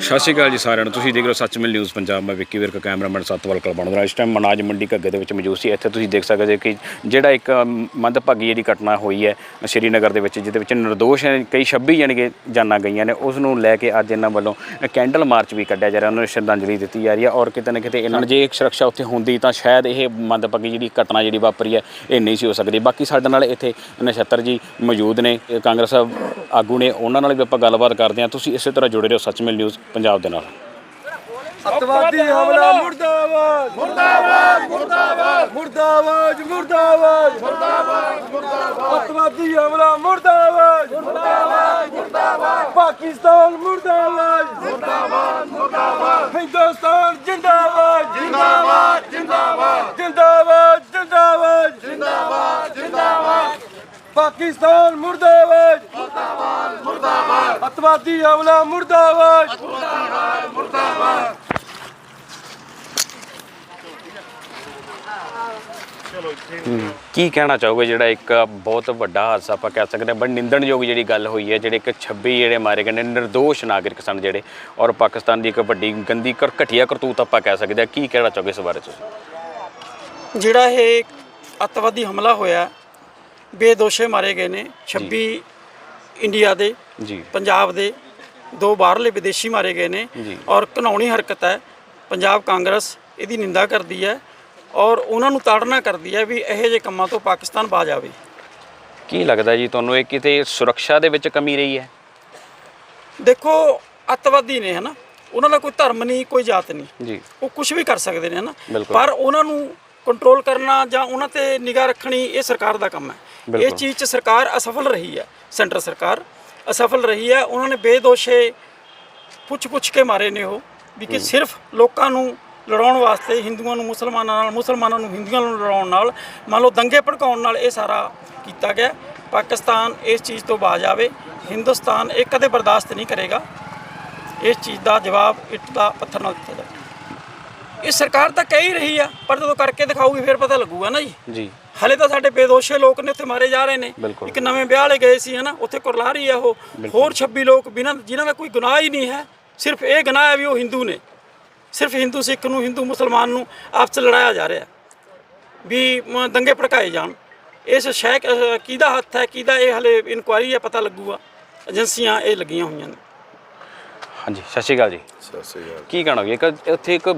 ਸਤਿ ਸ਼੍ਰੀ ਅਕਾਲ ਜੀ ਸਾਰਿਆਂ ਨੂੰ। ਤੁਸੀਂ ਦੇਖ ਰਹੇ ਹੋ ਸੱਚਮਿਲ ਨਿਊਜ਼ ਪੰਜਾਬ। ਮੈਂ ਵਿੱਕੀ ਵਿਰਕ, ਕੈਮਰਾਮੈਨ ਸਤਵਲ ਕਲਬਣਦਾ ਇਸ ਟਾਈਮ ਮਨਾਜ ਮੰਡੀ ਘੱਗੇ ਦੇ ਵਿੱਚ ਮੌਜੂਦ ਸੀ। ਇੱਥੇ ਤੁਸੀਂ ਦੇਖ ਸਕਦੇ ਹੋ ਕਿ ਜਿਹੜਾ ਇੱਕ ਮੰਦਭਾਗੀ ਜਿਹੜੀ ਘਟਨਾ ਹੋਈ ਹੈ, ਸ਼੍ਰੀਨਗਰ ਦੇ ਵਿੱਚ, ਜਿਹਦੇ ਵਿੱਚ ਨਿਰਦੋਸ਼ ਕਈ 26 ਜਣਗੇ ਜਾਨਾਂ ਗਈਆਂ ਨੇ। ਉਸ ਨੂੰ ਲੈ ਕੇ ਅੱਜ ਇਹਨਾਂ ਵੱਲੋਂ ਕੈਂਡਲ ਮਾਰਚ ਵੀ ਕੱਢਿਆ ਜਾ ਰਿਹਾ। ਉਹਨਾਂ ਨੂੰ ਸ਼ਰਧਾਂਜਲੀ ਦਿੱਤੀ ਜਾ ਰਹੀ ਹੈ। ਔਰ ਕਿਤੇ ਨਾ ਕਿਤੇ ਇਹਨਾਂ ਜੇ ਇੱਕ ਸੁਰੱਖਿਆ ਉੱਥੇ ਹੁੰਦੀ ਤਾਂ ਸ਼ਾਇਦ ਇਹ ਮੰਦਭਾਗੀ ਜਿਹੜੀ ਘਟਨਾ ਜਿਹੜੀ ਵਾਪਰੀ ਹੈ, ਇਹ ਨਹੀਂ ਸੀ ਹੋ ਸਕਦੀ। ਬਾਕੀ ਸਾਡੇ ਨਾਲ ਇੱਥੇ ਨਛੱਤਰ ਜੀ ਮੌਜੂਦ ਨੇ। ਕਾਂਗਰਸ ਆਗੂ ਨੇ। ਉਹਨਾਂ ਨਾਲ ਵੀ ਆਪਾਂ ਗੱਲਬਾਤ ਕਰਦੇ ਹਾਂ। ਤੁਸੀਂ ਇਸੇ ਤਰ੍ਹਾਂ ਜੁੜੇ ਰਹੋ ਸੱਚਮਿਲ ਨਿਊਜ਼ ਪੰਜਾਬ ਦੇ ਨਾਲ। ਅੱਤਵਾਦੀ ਹਮਲਾ ਮੁਰਦਾਬਾਦ। ਮੁਰਦਾਬਾਦ ਮੁਰਦਾਬਾਦ। ਮੁਰਦਾਬਾਦ ਮੁਰਦਾਬਾਦ। ਮੁਰਦਾਬਾਦ ਮੁਰਦਾਬਾਦ। ਅੱਤਵਾਦੀ ਹਮਲਾ ਮੁਰਦਾਬਾਦ। ਮੁਰਦਾਬਾਦ ਮੁਰਦਾਬਾਦ। ਪਾਕਿਸਤਾਨ ਮੁਰਦਾਬਾਦ। ਮੁਰਦਾਬਾਦ ਮੁਰਦਾਬਾਦ। ਹਿੰਦੁਸਤਾਨ ਜਿੰਦਾਬਾਦ। ਜਿੰਦਾਬਾਦ ਜਿੰਦਾਬਾਦ। ਜਿੰਦਾਬਾਦ ਜਿੰਦਾਬਾਦ। ਜਿੰਦਾਬਾਦ ਜਿੰਦਾਬਾਦ। ਪਾਕਿਸਤਾਨ ਮੁਰਦਾਬਾਦ। ਅੱਤਵਾਦੀ ਹਮਲਾ ਮੁਰਦਾਬਾਦ। ਕੀ ਕਹਿਣਾ ਚਾਹੋਗੇ ਜਿਹੜਾ ਇੱਕ ਬਹੁਤ ਵੱਡਾ ਹਾਦਸਾ ਆਪਾਂ ਕਹਿ ਸਕਦੇ ਹਾਂ ਬੜੀ ਨਿੰਦਣਯੋਗ ਜਿਹੜੀ ਗੱਲ ਹੋਈ ਹੈ ਜਿਹੜੇ ਇੱਕ 26 ਜਿਹੜੇ ਮਾਰੇ ਗਏ ਨੇ ਨਿਰਦੋਸ਼ ਨਾਗਰਿਕ ਸਨ ਜਿਹੜੇ ਔਰ ਪਾਕਿਸਤਾਨ ਦੀ ਇੱਕ ਵੱਡੀ ਗੰਦੀ ਕਰ ਘਟੀਆ ਕਰਤੂਤ ਆਪਾਂ ਕਹਿ ਸਕਦੇ ਹਾਂ। ਕੀ ਕਹਿਣਾ ਚਾਹੋਗੇ ਇਸ ਬਾਰੇ ਤੁਸੀਂ? ਜਿਹੜਾ ਇਹ ਅੱਤਵਾਦੀ ਹਮਲਾ ਹੋਇਆ ਬੇਦੋਸ਼ੇ ਮਾਰੇ ਗਏ ਨੇ 26 ਇੰਡੀਆ ਦੇ ਜੀ। ਪੰਜਾਬ ਦੇ ਦੋ ਬਾਹਰਲੇ ਵਿਦੇਸ਼ੀ ਮਾਰੇ ਗਏ ਨੇ। ਔਰ ਘਨੌਣੀ ਹਰਕਤ ਹੈ। ਪੰਜਾਬ ਕਾਂਗਰਸ ਇਹਦੀ ਨਿੰਦਾ ਕਰਦੀ ਹੈ ਔਰ ਉਹਨਾਂ ਨੂੰ ਤਾੜਨਾ ਕਰਦੀ ਹੈ ਵੀ ਇਹੋ ਜਿਹੇ ਕੰਮਾਂ ਤੋਂ ਪਾਕਿਸਤਾਨ ਬਾਜ ਆਵੇ ਕੀ ਲੱਗਦਾ ਜੀ ਤੁਹਾਨੂੰ ਇਹ ਕਿਤੇ ਸੁਰੱਖਿਆ ਦੇ ਵਿੱਚ ਕਮੀ ਰਹੀ ਹੈ? ਦੇਖੋ ਅੱਤਵਾਦੀ ਨੇ ਹਨਾ ਉਹਨਾਂ ਦਾ ਕੋਈ ਧਰਮ ਨਹੀਂ ਕੋਈ ਜਾਤ ਨਹੀਂ। ਜੀ। ਉਹ ਕੁਝ ਵੀ ਕਰ ਸਕਦੇ ਨੇ ਹਨਾ। ਪਰ ਉਹਨਾਂ ਨੂੰ ਕੰਟਰੋਲ ਕਰਨਾ ਜਾਂ ਉਹਨਾਂ ਤੇ ਨਿਗਾਹ ਰੱਖਣੀ ਇਹ ਸਰਕਾਰ ਦਾ ਕੰਮ ਹੈ। ਬਿਲਕੁਲ। ਚੀਜ਼ 'ਚ ਸਰਕਾਰ ਅਸਫਲ ਰਹੀ ਹੈ ਸੈਂਟਰ ਸਰਕਾਰ ਅਸਫਲ ਰਹੀ ਹੈ। ਉਹਨਾਂ ਨੇ ਬੇਦੋਸ਼ੇ ਪੁੱਛ-ਪੁੱਛ ਕੇ ਮਾਰੇ ਨੇ ਉਹ ਵੀ ਕਿ ਸਿਰਫ ਲੋਕਾਂ ਨੂੰ ਲੜਾਉਣ ਵਾਸਤੇ ਹਿੰਦੂਆਂ ਨੂੰ ਮੁਸਲਮਾਨਾਂ ਨਾਲ ਮੁਸਲਮਾਨਾਂ ਨੂੰ ਹਿੰਦੂਆਂ ਨੂੰ ਲੜਾਉਣ ਨਾਲ ਮੰਨ ਲਓ ਦੰਗੇ ਭੜਕਾਉਣ ਨਾਲ ਇਹ ਸਾਰਾ ਕੀਤਾ ਗਿਆ। ਪਾਕਿਸਤਾਨ ਇਸ ਚੀਜ਼ ਤੋਂ ਬਾਜ ਆਵੇ ਹਿੰਦੁਸਤਾਨ ਇਹ ਕਦੇ ਬਰਦਾਸ਼ਤ ਨਹੀਂ ਕਰੇਗਾ। ਇਸ ਚੀਜ਼ ਦਾ ਜਵਾਬ ਇੱਟ ਦਾ ਪੱਥਰ ਨਾਲ ਦਿੱਤਾ ਜਾਵੇ। ਇਹ ਸਰਕਾਰ ਤਾਂ ਕਹਿ ਹੀ ਰਹੀ ਆ ਪਰ ਜਦੋਂ ਕਰਕੇ ਦਿਖਾਊਗੀ ਫਿਰ ਪਤਾ ਲੱਗੂਗਾ ਨਾ ਜੀ। ਜੀ। ਹਲੇ ਤਾਂ ਸਾਡੇ ਬੇਦੋਸ਼ੇ ਲੋਕ ਨੇ ਉੱਥੇ ਮਾਰੇ ਜਾ ਰਹੇ ਨੇ। ਇੱਕ ਨਵੇਂ ਵਿਆਹ ਵਾਲੇ ਗਏ ਸੀ ਹਨਾ ਉੱਥੇ ਕੁਰਲਾ ਰਹੀ ਆ ਉਹ। ਹੋਰ 26 ਲੋਕ ਬਿਨਾਂ ਜਿਨ੍ਹਾਂ ਦਾ ਕੋਈ ਗੁਨਾਹ ਹੀ ਨਹੀਂ ਹੈ ਸਿਰਫ ਇਹ ਗੁਨਾਹ ਹੈ ਵੀ ਉਹ ਹਿੰਦੂ ਨੇ। ਸਿਰਫ ਹਿੰਦੂ ਸਿੱਖ ਨੂੰ ਹਿੰਦੂ ਮੁਸਲਮਾਨ ਨੂੰ ਆਪਸ 'ਚ ਲੜਾਇਆ ਜਾ ਰਿਹਾ। ਵੀ ਮ, ਦੰਗੇ ਭੜਕਾਏ ਜਾਣ। ਇਸ ਸ਼ੈ ਅ, ਕਿਹਦਾ ਹੱਥ ਹੈ ਕਿਹਦਾ ਇਹ ਹਲੇ ਇਨਕੁਆਇਰੀ ਹੈ ਪਤਾ ਲੱਗੂਗਾ। ਏਜੰਸੀਆਂ ਇਹ ਲੱਗੀਆਂ ਹੋਈਆਂ ਨੇ। ਹਾਂਜੀ ਸਤਿ ਸ਼੍ਰੀ ਅਕਾਲ ਜੀ। ਸਤਿ ਸ੍ਰੀ ਅਕਾਲ। ਕੀ ਕਹਿਣਾ ਹੋਵੇ ਇੱਕ ਉੱਥੇ ਇੱਕ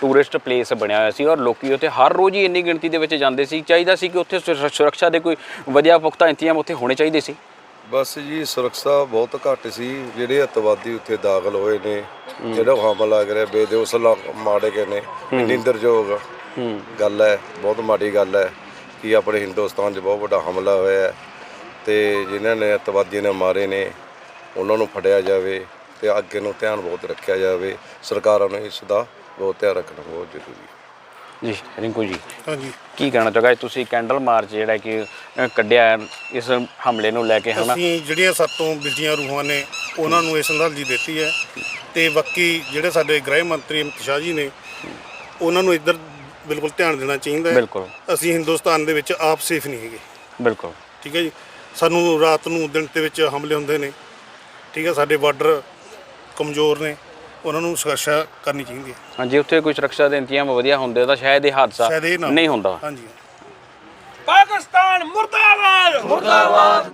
ਟੂਰਿਸਟ ਪਲੇਸ ਬਣਿਆ ਹੋਇਆ ਸੀ ਔਰ ਲੋਕੀ ਉੱਥੇ ਹਰ ਰੋਜ਼ ਹੀ ਇੰਨੀ ਗਿਣਤੀ ਦੇ ਵਿੱਚ ਜਾਂਦੇ ਸੀ। ਚਾਹੀਦਾ ਸੀ ਕਿ ਉੱਥੇ ਸੁਰ- ਸੁਰੱਖਿਆ ਦੇ ਕੋਈ ਵਧੀਆ ਪੁਖਤਾ ਇੰਤਜ਼ਾਮ ਉੱਥੇ ਹੋਣੇ ਚਾਹੀਦੇ ਸੀ। ਬਸ ਜੀ ਸੁਰੱਖਿਆ ਬਹੁਤ ਘੱਟ ਸੀ। ਜਿਹੜੇ ਅਤਵਾਦੀ ਉੱਥੇ ਦਾਖਲ ਹੋਏ ਨੇ ਜਿਹੜਾ ਹਮਲਾ ਕਰਿਆ ਬੇਦੋਸ਼ ਲੋਕ ਮਾੜੇ ਗਏ ਨੇ। ਨਿੰਦਰਯੋਗ ਗੱਲ ਹੈ ਬਹੁਤ ਮਾੜੀ ਗੱਲ ਹੈ ਕਿ ਆਪਣੇ ਹਿੰਦੁਸਤਾਨ 'ਚ ਬਹੁਤ ਵੱਡਾ ਹਮਲਾ ਹੋਇਆ ਹੈ ਤੇ ਜਿਨ੍ਹਾਂ ਨੇ ਅਤਵਾਦੀਆਂ ਨੇ ਮਾਰੇ ਨੇ ਉਹਨਾਂ ਨੂੰ ਫੜਿਆ ਜਾਵੇ ਤੇ ਅੱਗੇ ਨੂੰ ਧਿਆਨ ਬਹੁਤ ਰੱਖਿਆ ਜਾਵੇ। ਸਰਕਾਰਾਂ ਨੂੰ ਇਸ ਦਾ ਬਹੁਤ ਧਿਆਨ ਰੱਖਣਾ ਬਹੁਤ ਜ਼ਰੂਰੀ ਹੈ। ਜੀ ਰਿੰਕੂ ਜੀ। ਹਾਂਜੀ। ਕੀ ਕਹਿਣਾ ਚਾਹੋਗੇ? ਤੁਸੀਂ ਕੈਂਡਲ ਮਾਰਚ ਜਿਹੜਾ ਕਿ ਅ, ਕੱਢਿਆ ਹੈ ਇਸ ਹਮਲੇ ਨੂੰ ਲੈ ਕੇ ਹਨਾ? ਅਸੀਂ ਜਿਹੜੀਆਂ ਸਾਤੋਂ ਬਿਜਲੀਆਂ ਰੂਹਾਂ ਨੇ ਉਹਨਾਂ ਨੂੰ ਇਹ ਸੰਦਰਜੀ ਦਿੱਤੀ ਹੈ। ਤੇ ਬਾਕੀ ਜਿਹੜੇ ਸਾਡੇ ਗ੍ਰਹਿ ਮੰਤਰੀ ਅਮਿਤ ਸ਼ਾਹ ਜੀ ਨੇ ਉਹਨਾਂ ਨੂੰ ਇੱਧਰ ਬਿਲਕੁਲ ਧਿਆਨ ਦੇਣਾ ਚਾਹੀਦਾ ਹੈ। ਬਿਲਕੁਲ। ਅਸੀਂ ਹਿੰਦੁਸਤਾਨ ਦੇ ਵਿੱਚ ਆਪ ਸੇਫ ਨਹੀਂ ਹੈਗੇ। ਬਿਲਕੁਲ। ਠੀਕ ਹੈ ਜੀ? ਸਾਨੂੰ ਰਾਤ ਨੂੰ ਦਿਨ ਦੇ ਵਿੱਚ ਹਮਲੇ ਹੁੰਦੇ ਨੇ। ਠੀਕ ਹੈ? ਸਾਡੇ ਬਾਰਡਰ ਕਮਜ਼ੋਰ ਨੇ। ਉਹਨਾਂ ਨੂੰ ਸੁਰੱਖਿਆ ਕਰਨੀ ਚਾਹੀਦੀ ਹੈ। ਹਾਂਜੀ ਉੱਥੇ ਕੋਈ ਸੁਰੱਖਿਆ ਦੇ ਇੰਤਜ਼ਾਮ ਵਧੀਆ ਹੁੰਦੇ ਤਾਂ ਸ਼ਾਇਦ ਇਹ ਹਾਦਸਾ ਸ਼ਾਇਦ ਇਹ ਨਾ ਨਹੀਂ ਹੁੰਦਾ। ਹਾਂਜੀ। ਪਾਕਿਸਤਾਨ ਮੁਰਦਾਬਾਦ! ਮੁਰਦਾਬਾਦ!